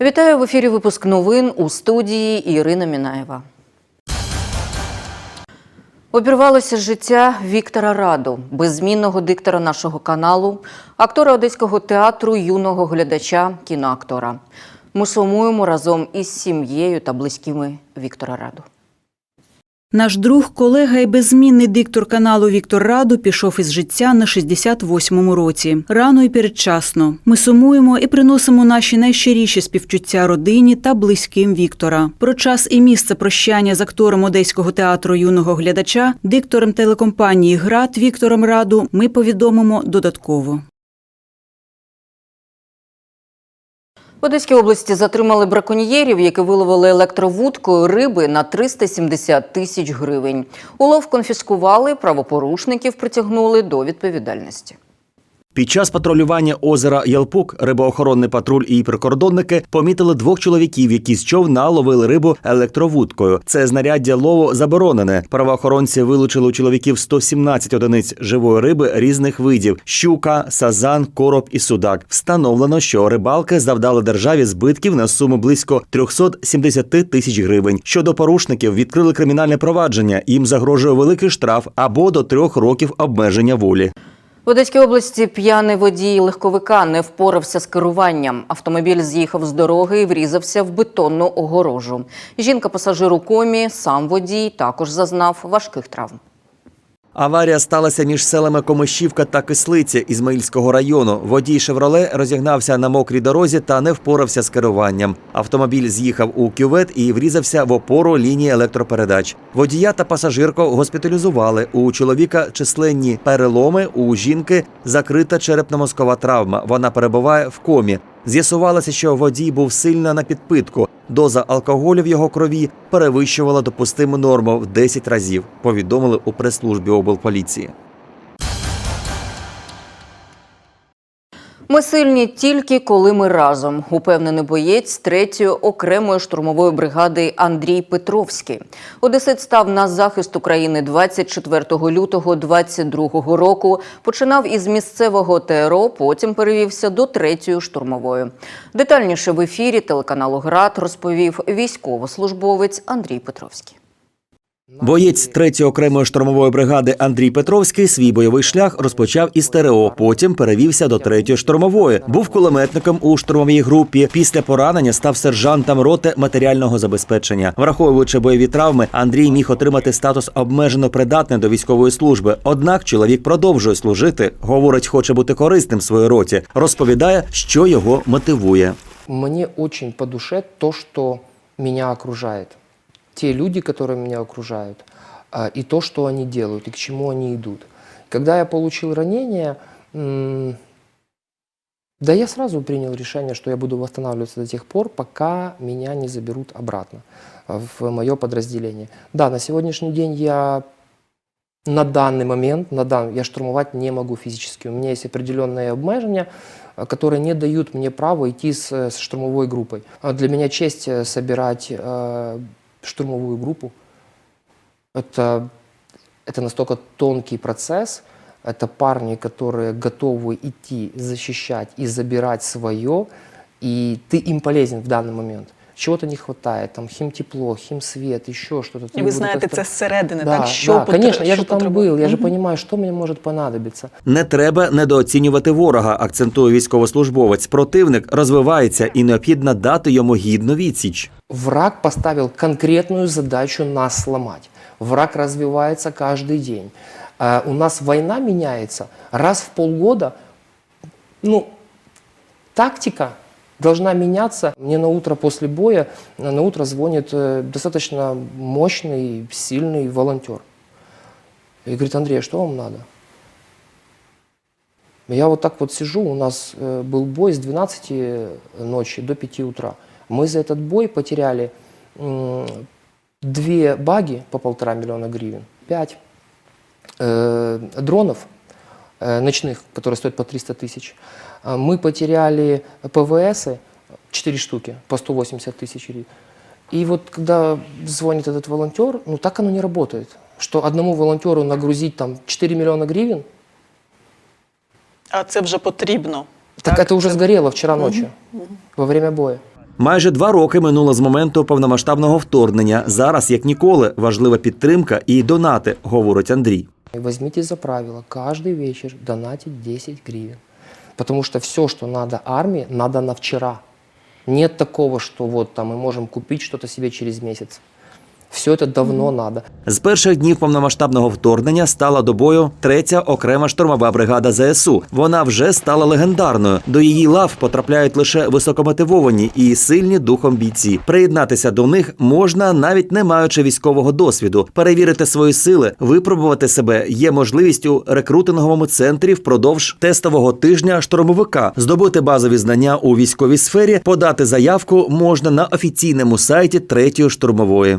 Вітаю в ефірі випуск новин у студії Ірина Мінаєва. Обірвалося життя Віктора Раду, беззмінного диктора нашого каналу, актора одеського театру, юного глядача, кіноактора. Ми сумуємо разом із сім'єю та близькими Віктора Раду. Наш друг, колега і беззмінний диктор каналу Віктор Раду пішов із життя на 68-му році. Рано і передчасно. Ми сумуємо і приносимо наші найщиріші співчуття родині та близьким Віктора. Про час і місце прощання з актором одеського театру юного глядача, диктором телекомпанії ГРАД Віктором Раду ми повідомимо додатково. В Одеській області затримали браконьєрів, які виловили електровудкою риби на 370 тисяч гривень. Улов конфіскували, правопорушників притягнули до відповідальності. Під час патрулювання озера Ялпук рибоохоронний патруль і прикордонники помітили двох чоловіків, які з човна ловили рибу електровудкою. Це знаряддя лову заборонене. Правоохоронці вилучили у чоловіків 117 одиниць живої риби різних видів: щука, сазан, короб і судак. Встановлено, що рибалки завдали державі збитків на суму близько 370 тисяч гривень. Щодо порушників відкрили кримінальне провадження. Їм загрожує великий штраф або до трьох років обмеження волі. В Одеській області п'яний водій легковика не впорався з керуванням. Автомобіль з'їхав з дороги і врізався в бетонну огорожу. Жінка-пасажир у комі, сам водій також зазнав важких травм. Аварія сталася між селами Комишівка та Кислиця Ізмаїльського району. Водій «Шевроле» розігнався на мокрій дорозі та не впорався з керуванням. Автомобіль з'їхав у кювет і врізався в опору лінії електропередач. Водія та пасажирку госпіталізували. У чоловіка численні переломи, у жінки закрита черепно-мозкова травма. Вона перебуває в комі. З'ясувалося, що водій був сильно на підпитку. Доза алкоголю в його крові перевищувала допустиму норму в 10 разів, повідомили у прес-службі облполіції. Ми сильні тільки коли ми разом, упевнений боєць третьої окремої штурмової бригади Андрій Петровський. Одесит став на захист України 24 лютого 22 року. Починав із місцевого ТРО, потім перевівся до третьої штурмової. Детальніше в ефірі телеканалу ГРАД розповів військовослужбовець Андрій Петровський. Боєць 3-ї окремої штурмової бригади Андрій Петровський свій бойовий шлях розпочав із ТРО, потім перевівся до 3-ї штурмової. Був кулеметником у штурмовій групі. Після поранення став сержантом роти матеріального забезпечення. Враховуючи бойові травми, Андрій міг отримати статус обмежено придатний до військової служби. Однак чоловік продовжує служити. Говорить, хоче бути корисним своїй роті. Розповідає, що його мотивує. Мне очень по душе то, что меня окружает. Те люди, которые меня окружают, а, и то, что они делают, и к чему они идут. Когда я получил ранение, да я сразу принял решение, что я буду восстанавливаться до тех пор, пока меня не заберут обратно в мое подразделение. Да, на сегодняшний день я на данный момент, на дан, я штурмовать не могу физически. У меня есть определенные обмежения, а, которые не дают мне права идти с, с штурмовой группой. А Для меня честь э, собирать э, штурмовую группу. Это, это настолько тонкий процесс. Это парни, которые готовы идти, защищать и забирать свое, и ты им полезен в данный момент. Чего-то не хватает, там химтепло, химсвет, еще что-то. І Ты ви вот знаєте это це стра- зсередини, Да, так? Що да, потр- конечно, я що же там потребує? был, я же Мгм. понимаю, что мне может понадобиться. Не треба недооцінювати ворога, акцентує військовослужбовець. Противник розвивається і необхідно дати йому гідну відсіч. Враг поставил конкретную задачу нас сломать. Враг развивается каждый день. А у нас война меняется раз в полгода. Ну, тактика должна меняться. Мне на утро после боя, э, на утро звонит э, достаточно мощный, сильный волонтер. И говорит, Андрей, а что вам надо? Я вот так вот сижу, у нас э, был бой с 12 ночи до 5 утра. Мы за этот бой потеряли две баги по полтора миллиона гривен, пять э, дронов ночных, которые стоят по 300 тысяч. А Мы потеряли ПВСы, 4 штуки по 180 тысяч. гривен. И вот когда звонит этот волонтер, ну так оно не работает. Что одному волонтеру нагрузить там 4 миллиона гривен, А це вже потрібно. так, это уже сгорело вчера ночью во время боя. Майже два роки минуло з моменту повномасштабного вторгнення. Зараз, як ніколи, важлива підтримка і донати, говорить Андрій. Возьмите за правило каждый вечер донатить 10 гривен. Потому что все, что надо армии, надо на вчера. Нет такого, что вот там мы можем купить что-то себе через месяц. Все это давно надо. З перших днів повномасштабного вторгнення стала до бою третя окрема штурмова бригада ЗСУ. Вона вже стала легендарною. До її лав потрапляють лише високомотивовані і сильні духом бійці. Приєднатися до них можна навіть не маючи військового досвіду. Перевірити свої сили, випробувати себе є можливість у рекрутинговому центрі впродовж тестового тижня штурмовика, здобути базові знання у військовій сфері, подати заявку можна на офіційному сайті третьої штурмової.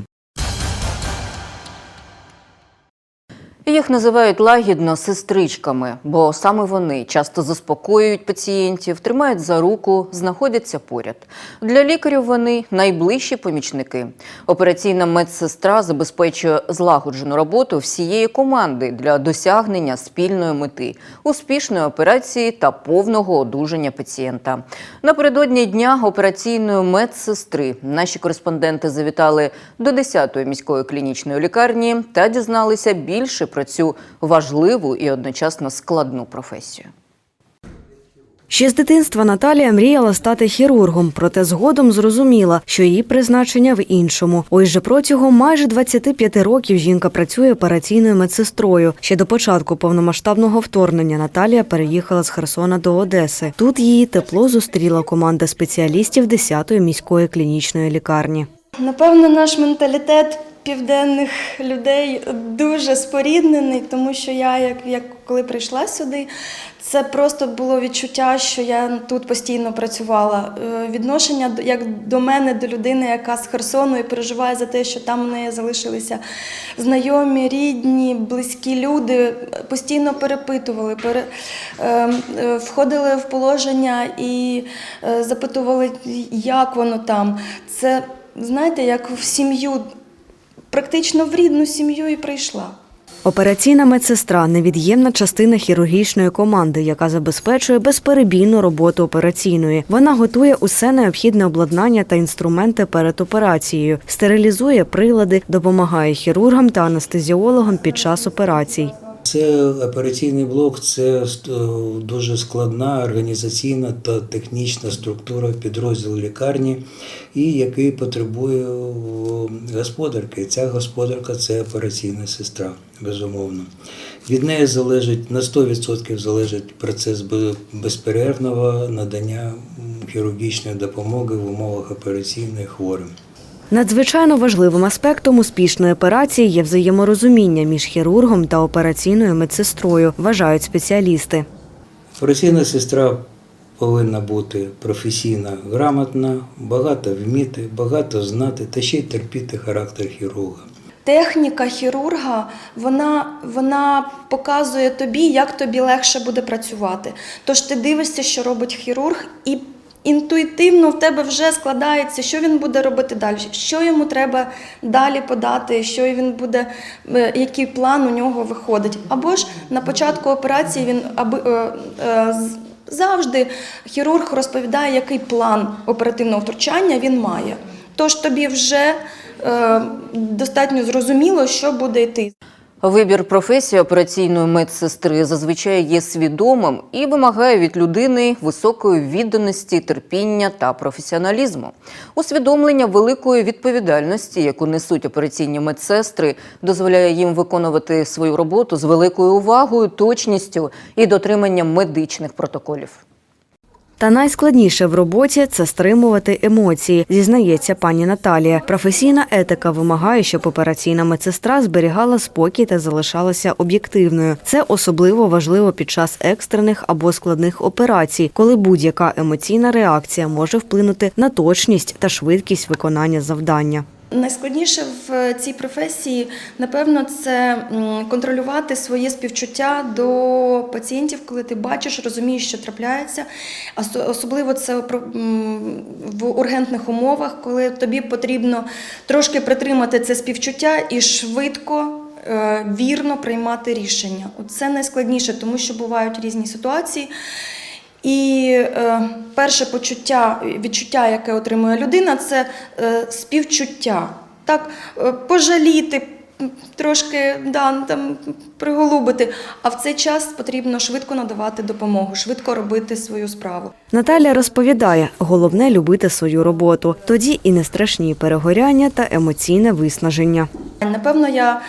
Їх називають лагідно сестричками, бо саме вони часто заспокоюють пацієнтів, тримають за руку, знаходяться поряд. Для лікарів вони найближчі помічники. Операційна медсестра забезпечує злагоджену роботу всієї команди для досягнення спільної мети, успішної операції та повного одужання пацієнта. Напередодні дня операційної медсестри наші кореспонденти завітали до 10-ї міської клінічної лікарні та дізналися більше про цю важливу і одночасно складну професію. Ще з дитинства Наталія мріяла стати хірургом, проте згодом зрозуміла, що її призначення в іншому. Ось же протягом майже 25 років жінка працює операційною медсестрою. Ще до початку повномасштабного вторгнення Наталія переїхала з Херсона до Одеси. Тут її тепло зустріла команда спеціалістів 10-ї міської клінічної лікарні. Напевно, наш менталітет південних людей дуже споріднений, тому що я, як, як коли прийшла сюди, це просто було відчуття, що я тут постійно працювала. Е, Відношення як до мене, до людини, яка з Херсону і переживає за те, що там в неї залишилися знайомі, рідні, близькі люди, постійно перепитували, пере, е, е, входили в положення і е, запитували, як воно там. Це знаєте, як в сім'ю, практично в рідну сім'ю і прийшла. Операційна медсестра невід'ємна частина хірургічної команди, яка забезпечує безперебійну роботу операційної. Вона готує усе необхідне обладнання та інструменти перед операцією, стерилізує прилади, допомагає хірургам та анестезіологам під час операцій. Це операційний блок, це е, дуже складна організаційна та технічна структура підрозділу лікарні, і який потребує е, господарки. Ця господарка це операційна сестра, безумовно. Від неї залежить на 100% залежить процес безперервного надання хірургічної допомоги в умовах операційної хворим. Надзвичайно важливим аспектом успішної операції є взаєморозуміння між хірургом та операційною медсестрою, вважають спеціалісти. Операційна сестра повинна бути професійна, грамотна, багато вміти, багато знати та ще й терпіти характер хірурга. Техніка хірурга вона, вона показує тобі, як тобі легше буде працювати. Тож ти дивишся, що робить хірург, і інтуїтивно в тебе вже складається, що він буде робити далі, що йому треба далі подати, що він буде, е, який план у нього виходить. Або ж на початку операції він аби. е, е, Завжди хірург розповідає, який план оперативного втручання він має. Тож тобі вже е, достатньо зрозуміло, що буде йти. Вибір професії операційної медсестри зазвичай є свідомим і вимагає від людини високої відданості, терпіння та професіоналізму. Усвідомлення великої відповідальності, яку несуть операційні медсестри, дозволяє їм виконувати свою роботу з великою увагою, точністю і дотриманням медичних протоколів. Та найскладніше в роботі це стримувати емоції, зізнається пані Наталія. Професійна етика вимагає, щоб операційна медсестра зберігала спокій та залишалася об'єктивною. Це особливо важливо під час екстрених або складних операцій, коли будь-яка емоційна реакція може вплинути на точність та швидкість виконання завдання. Найскладніше в цій професії, напевно, це контролювати своє співчуття до пацієнтів, коли ти бачиш, розумієш, що трапляється. Ос- Особливо це в ургентних умовах, коли тобі потрібно трошки притримати це співчуття і швидко. е, Вірно приймати рішення. Це найскладніше, тому що бувають різні ситуації. І е, перше почуття, відчуття, яке отримує людина, це е, співчуття. Так, е, пожаліти, трошки да, там, приголубити. А в цей час потрібно швидко надавати допомогу, швидко робити свою справу. Наталя розповідає, головне любити свою роботу. Тоді і не страшні перегоряння та емоційне виснаження. Напевно, я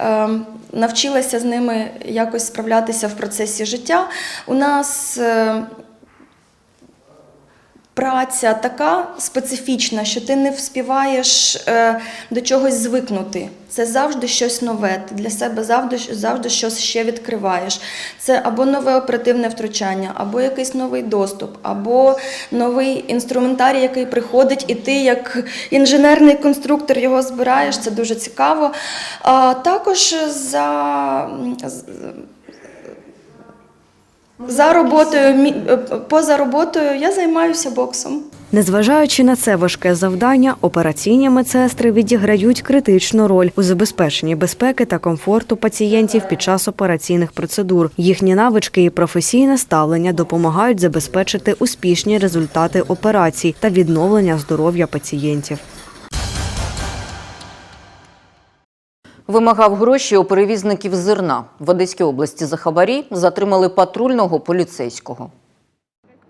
е, навчилася з ними якось справлятися в процесі життя. У нас е, праця така специфічна, що ти не вспіваєш е, до чогось звикнути. Це завжди щось нове. Ти для себе завжди, завжди щось ще відкриваєш. Це або нове оперативне втручання, або якийсь новий доступ, або новий інструментарій, який приходить, і ти, як інженерний конструктор, його збираєш. Це дуже цікаво. А також за. За роботою, мі- е, поза роботою я займаюся боксом. Незважаючи на це важке завдання, операційні медсестри відіграють критичну роль у забезпеченні безпеки та комфорту пацієнтів під час операційних процедур. Їхні навички і професійне ставлення допомагають забезпечити успішні результати операцій та відновлення здоров'я пацієнтів. Вимагав гроші у перевізників зерна. В Одеській області за хабарі затримали патрульного поліцейського.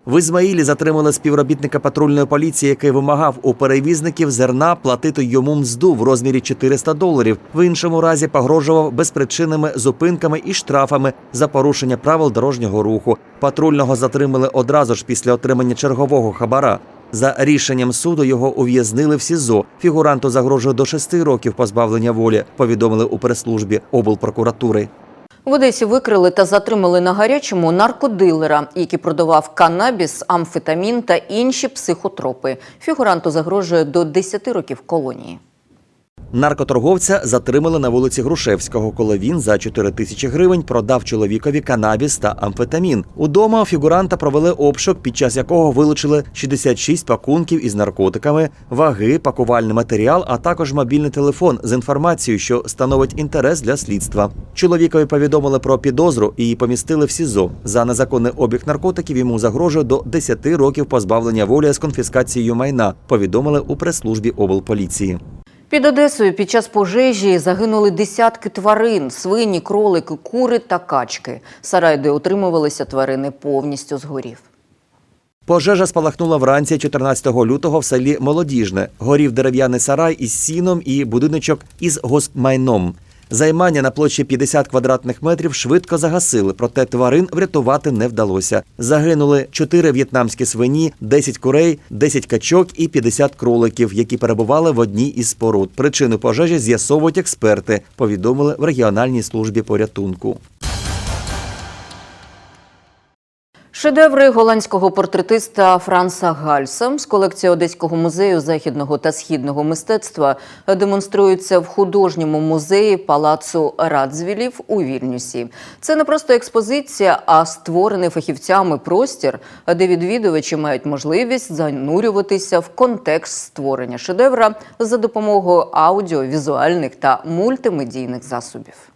В Ізмаїлі затримали співробітника патрульної поліції, який вимагав у перевізників зерна платити йому мзду в розмірі 400 доларів. В іншому разі погрожував безпричинними зупинками і штрафами за порушення правил дорожнього руху. Патрульного затримали одразу ж після отримання чергового хабара. За рішенням суду його ув'язнили в СІЗО. Фігуранту загрожує до шести років позбавлення волі. Повідомили у прес-службі облпрокуратури. В Одесі викрили та затримали на гарячому наркодилера, який продавав канабіс, амфетамін та інші психотропи. Фігуранту загрожує до 10 років колонії. Наркоторговця затримали на вулиці Грушевського, коли він за 4 тисячі гривень продав чоловікові канабіс та амфетамін. Удома фігуранта провели обшук, під час якого вилучили 66 пакунків із наркотиками, ваги, пакувальний матеріал, а також мобільний телефон з інформацією, що становить інтерес для слідства. Чоловікові повідомили про підозру і помістили в СІЗО. За незаконний обіг наркотиків йому загрожує до 10 років позбавлення волі з конфіскацією майна. Повідомили у прес-службі облполіції. Під Одесою під час пожежі загинули десятки тварин: свині, кролики, кури та качки. Сарай, де утримувалися тварини, повністю згорів. Пожежа спалахнула вранці 14 лютого в селі Молодіжне. Горів дерев'яний сарай із сіном і будиночок із госпмайном. Займання на площі 50 квадратних метрів швидко загасили, проте тварин врятувати не вдалося. Загинули 4 в'єтнамські свині, 10 курей, 10 качок і 50 кроликів, які перебували в одній із споруд. Причину пожежі з'ясовують експерти, повідомили в регіональній службі порятунку. Шедеври голландського портретиста Франса Гальса з колекції Одеського музею західного та східного мистецтва демонструються в художньому музеї палацу Радзвілів у Вільнюсі. Це не просто експозиція, а створений фахівцями простір, де відвідувачі мають можливість занурюватися в контекст створення шедевра за допомогою аудіовізуальних та мультимедійних засобів.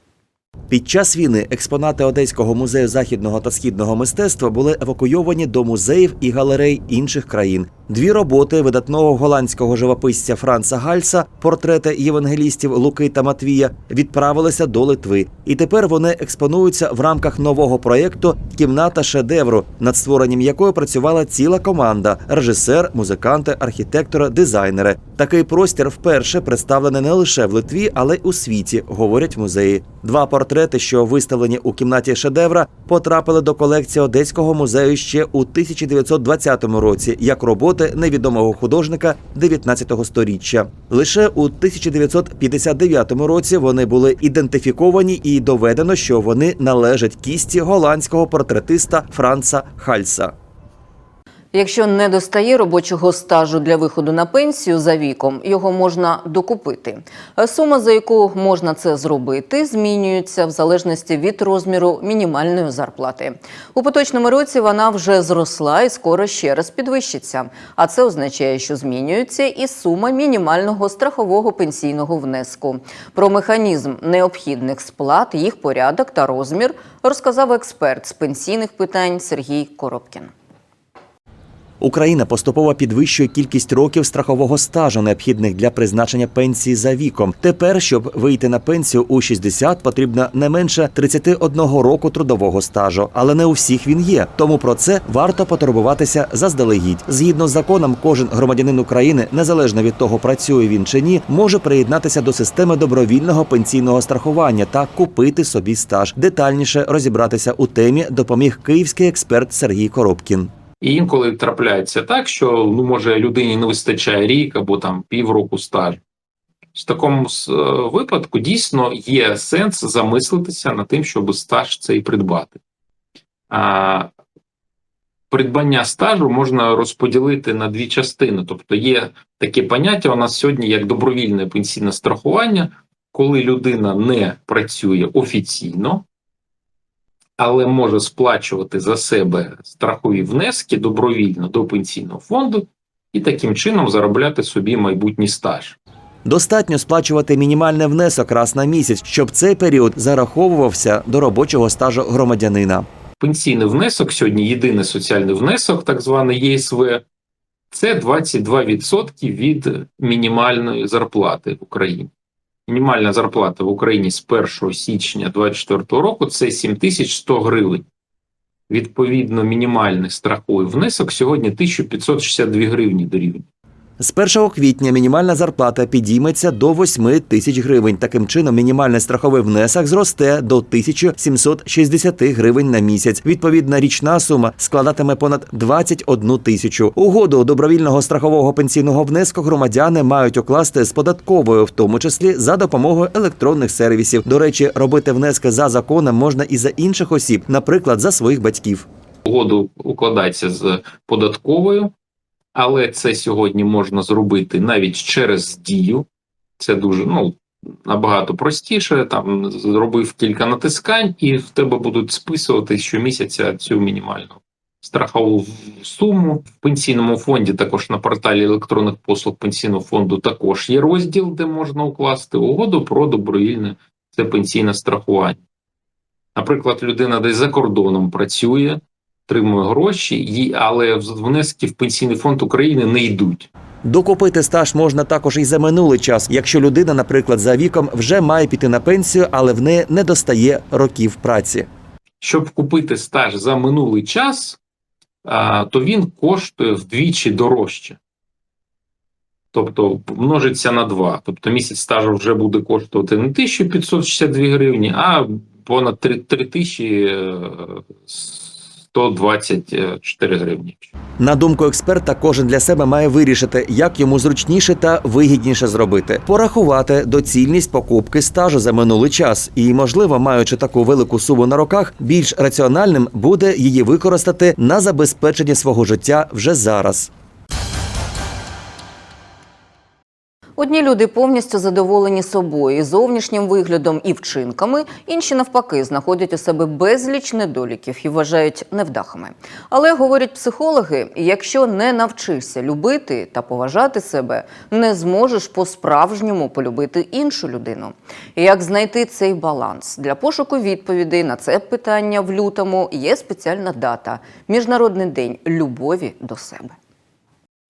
Під час війни експонати Одеського музею західного та східного мистецтва були евакуйовані до музеїв і галерей інших країн. Дві роботи видатного голландського живописця Франца Гальса, портрети євангелістів Луки та Матвія, відправилися до Литви. І тепер вони експонуються в рамках нового проєкту Кімната шедевру, над створенням якої працювала ціла команда: режисер, музиканти, архітектори, дизайнери. Такий простір вперше представлений не лише в Литві, але й у світі, говорять музеї. Два портрети, що виставлені у кімнаті шедевра, потрапили до колекції Одеського музею ще у 1920 році як роботи невідомого художника 19 століття. Лише у 1959 році вони були ідентифіковані і доведено, що вони належать кісті голландського портретиста Франца Хальса. Якщо не достає робочого стажу для виходу на пенсію за віком, його можна докупити. Сума, за яку можна це зробити, змінюється в залежності від розміру мінімальної зарплати. У поточному році вона вже зросла і скоро ще раз підвищиться. А це означає, що змінюється і сума мінімального страхового пенсійного внеску. Про механізм необхідних сплат, їх порядок та розмір розказав експерт з пенсійних питань Сергій Коробкін. Україна поступово підвищує кількість років страхового стажу, необхідних для призначення пенсії за віком. Тепер, щоб вийти на пенсію у 60, потрібно не менше 31 року трудового стажу, але не у всіх він є. Тому про це варто потурбуватися заздалегідь. Згідно з законом, кожен громадянин України, незалежно від того, працює він чи ні, може приєднатися до системи добровільного пенсійного страхування та купити собі стаж. Детальніше розібратися у темі допоміг київський експерт Сергій Коробкін. І інколи трапляється так, що ну може людині не вистачає рік або там півроку стажу. В такому е, випадку дійсно є сенс замислитися над тим, щоб стаж цей придбати. А, придбання стажу можна розподілити на дві частини. Тобто є таке поняття у нас сьогодні як добровільне пенсійне страхування, коли людина не працює офіційно, але може сплачувати за себе страхові внески добровільно до пенсійного фонду і таким чином заробляти собі майбутній стаж. Достатньо сплачувати мінімальний внесок раз на місяць, щоб цей період зараховувався до робочого стажу громадянина. Пенсійний внесок сьогодні єдиний соціальний внесок, так званий ЄСВ, це 22% від мінімальної зарплати в Україні. Мінімальна зарплата в Україні з 1 січня 2024 року це 7100 гривень. Відповідно, мінімальний страховий внесок сьогодні 1562 гривні дорівнює. З 1 квітня мінімальна зарплата підійметься до 8 тисяч гривень. Таким чином, мінімальний страховий внесок зросте до 1760 гривень на місяць. Відповідна річна сума складатиме понад 21 тисячу. Угоду добровільного страхового пенсійного внеску громадяни мають укласти з податковою, в тому числі за допомогою електронних сервісів. До речі, робити внески за законом можна і за інших осіб, наприклад, за своїх батьків. угоду укладається з податковою, але це сьогодні можна зробити навіть через дію. Це дуже ну набагато простіше. Там зробив кілька натискань, і в тебе будуть списувати щомісяця цю мінімальну страхову суму. В пенсійному фонді також на порталі електронних послуг пенсійного фонду також є розділ, де можна укласти угоду про добровільне це пенсійне страхування. Наприклад, людина десь за кордоном працює, отримує гроші, але внески в пенсійний фонд України не йдуть. Докупити стаж можна також і за минулий час, якщо людина, наприклад, за віком вже має піти на пенсію, але в неї не достає років праці. Щоб купити стаж за минулий час, то він коштує вдвічі дорожче. Тобто множиться на 2. Тобто місяць стажу вже буде коштувати не 1562 гривні, а понад 3 3124 гривні. На думку експерта, кожен для себе має вирішити, як йому зручніше та вигідніше зробити, порахувати доцільність покупки стажу за минулий час, і, можливо, маючи таку велику суму на руках, більш раціональним буде її використати на забезпечення свого життя вже зараз. Одні люди повністю задоволені собою, зовнішнім виглядом і вчинками, інші навпаки знаходять у себе безліч недоліків і вважають невдахами. Але говорять психологи: якщо не навчишся любити та поважати себе, не зможеш по-справжньому полюбити іншу людину. Як знайти цей баланс для пошуку відповідей на це питання в лютому є спеціальна дата Міжнародний день любові до себе.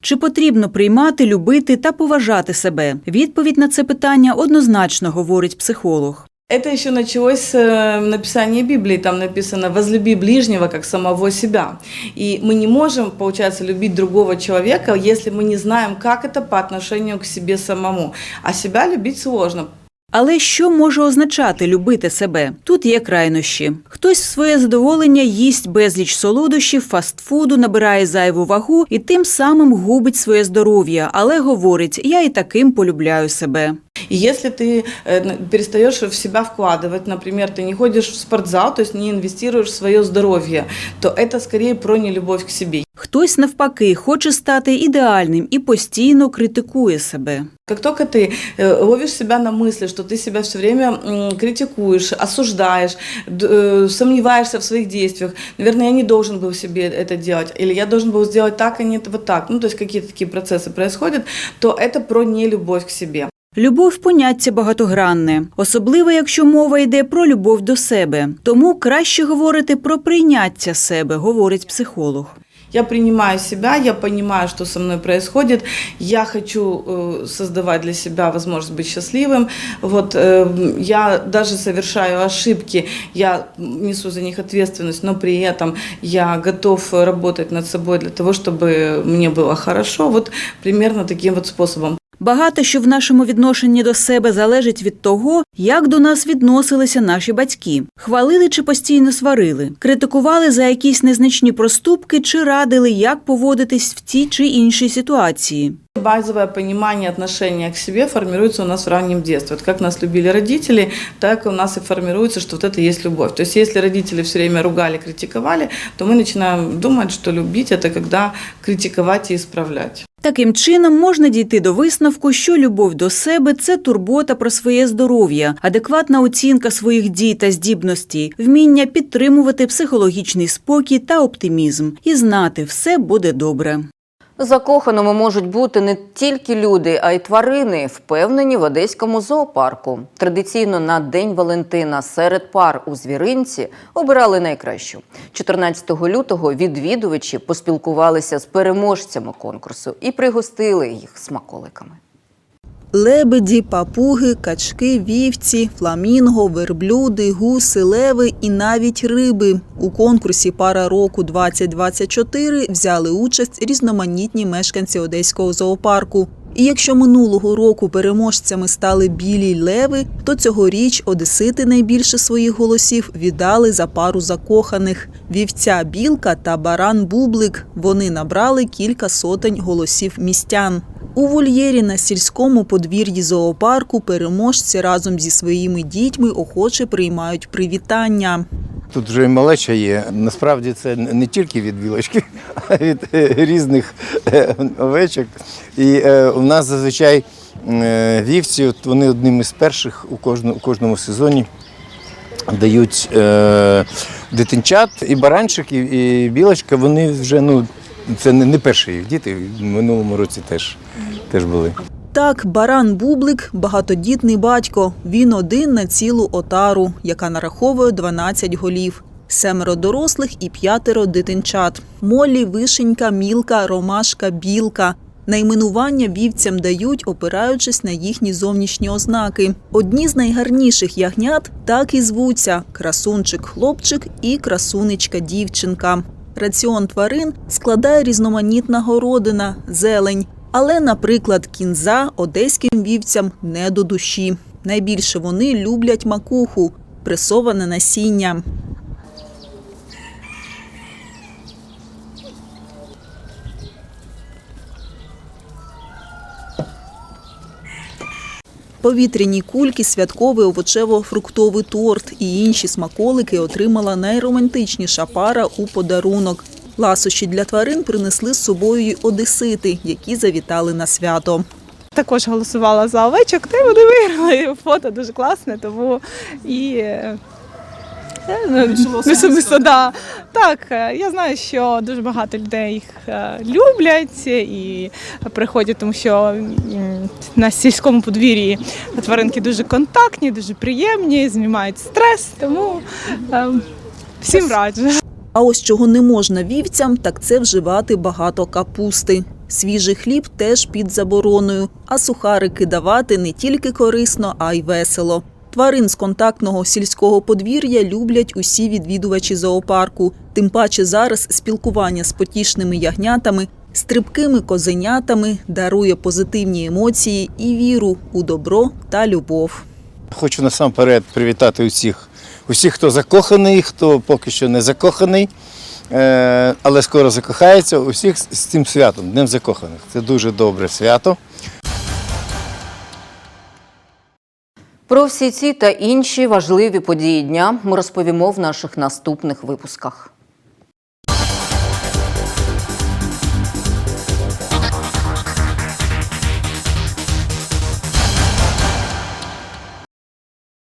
Чи потрібно приймати, любити та поважати себе? Відповідь на це питання однозначно говорить психолог. Это еще началось с э, написания Библии. Там написано «возлюби ближнего, как самого себя». И мы не можем, получается, любить другого человека, если мы не знаем, как это по отношению к себе самому. А себя любить сложно. Але що може означати любити себе? Тут є крайнощі. Хтось в своє задоволення їсть безліч солодощів, фастфуду, набирає зайву вагу і тим самим губить своє здоров'я, але говорить: я і таким полюбляю себе. И если ты э, н- перестаешь в себя вкладывать, например, ты не ходишь в спортзал, то есть не инвестируешь в свое здоровье, то это скорее про нелюбовь к себе. Хтось навпаки хоче стати ідеальним і постійно критикує себе. Как только ты э, ловишь себя на мысли, что ты себя все время м, критикуешь, осуждаешь, д- э, сомневаешься в своих действиях, наверное, я не должен был себе это делать, или я должен был сделать так, а не вот так, ну, то есть какие-то такие процессы происходят, то это про нелюбовь к себе. Любов поняття багатогранне, особливо якщо мова йде про любов до себе. Тому краще говорити про прийняття себе, говорить психолог. Я принимаю себя, я понимаю, что со мной происходит, я хочу э, создавать для себя возможность быть счастливым. Вот э, я даже совершаю ошибки, я несу за них ответственность, но при этом я готов работать над собой для того, чтобы мне было хорошо. Вот примерно таким вот способом. Багато що в нашому відношенні до себе залежить від того, як до нас відносилися наші батьки. Хвалили чи постійно сварили, критикували за якісь незначні проступки чи радили, як поводитись в тій чи іншій ситуації. Базовое понимание отношения к себе формируется у нас в раннем детстве. Вот как нас любили родители, так и у нас и формируется, что вот это и есть любовь. То есть если родители все время ругали, критиковали, то мы начинаем думать, что любить – это когда критиковать и исправлять. Таким чином можна дійти до висновку, що любов до себе це турбота про своє здоров'я, адекватна оцінка своїх дій та здібностей, вміння підтримувати психологічний спокій та оптимізм і знати, все буде добре. Закоханими можуть бути не тільки люди, а й тварини, впевнені в одеському зоопарку. Традиційно на День Валентина серед пар у звіринці обирали найкращу. 14 лютого відвідувачі поспілкувалися з переможцями конкурсу і пригостили їх смаколиками. Лебеді, папуги, качки, вівці, фламінго, верблюди, гуси, леви і навіть риби. У конкурсі Пара року 2024 взяли участь різноманітні мешканці одеського зоопарку. І якщо минулого року переможцями стали білі леви, то цьогоріч одесити найбільше своїх голосів віддали за пару закоханих вівця білка та баран бублик. Вони набрали кілька сотень голосів містян. У вольєрі на сільському подвір'ї зоопарку переможці разом зі своїми дітьми охоче приймають привітання. Тут вже малеча є. Насправді це не тільки від білочки, а від е, різних е, овечок. І е, у нас зазвичай вівці, от вони одним із перших у кожному, у кожному сезоні дають дитинчат. І баранчик, і, білочка, вони вже ну, це не перші їх діти. В минулому році теж, теж були. Так, баран Бублик багатодітний батько. Він один на цілу отару, яка нараховує 12 голів. Семеро дорослих і п'ятеро дитинчат. Молі, вишенька, мілка, ромашка, білка. Найменування вівцям дають, опираючись на їхні зовнішні ознаки. Одні з найгарніших ягнят так і звуться: красунчик хлопчик і красунечка дівчинка. Раціон тварин складає різноманітна городина, зелень. Але, наприклад, кінза одеським вівцям не до душі. Найбільше вони люблять макуху, пресоване насіння. Повітряні кульки, святковий овочево-фруктовий торт і інші смаколики отримала найромантичніша пара у подарунок. Ласощі для тварин принесли з собою й одесити, які завітали на свято. Також голосувала за овечок, та й вони виграли. Фото дуже класне, тому і е, е, ну, особисто, да. Так, е, я знаю, що дуже багато людей їх е, люблять і приходять, тому що на сільському подвір'ї тваринки дуже контактні, дуже приємні, знімають стрес, тому е, всім раджу. А ось чого не можна вівцям, так це вживати багато капусти. Свіжий хліб теж під забороною, а сухарики давати не тільки корисно, а й весело. Тварин з контактного сільського подвір'я люблять усі відвідувачі зоопарку. Тим паче зараз спілкування з потішними ягнятами, стрибкими козенятами дарує позитивні емоції і віру у добро та любов. Хочу насамперед привітати усіх, усіх, хто закоханий, хто поки що не закоханий, е, але скоро закохається. Усіх з з цим святом, Днем закоханих. Це дуже добре свято. Про всі ці та інші важливі події дня ми розповімо в наших наступних випусках.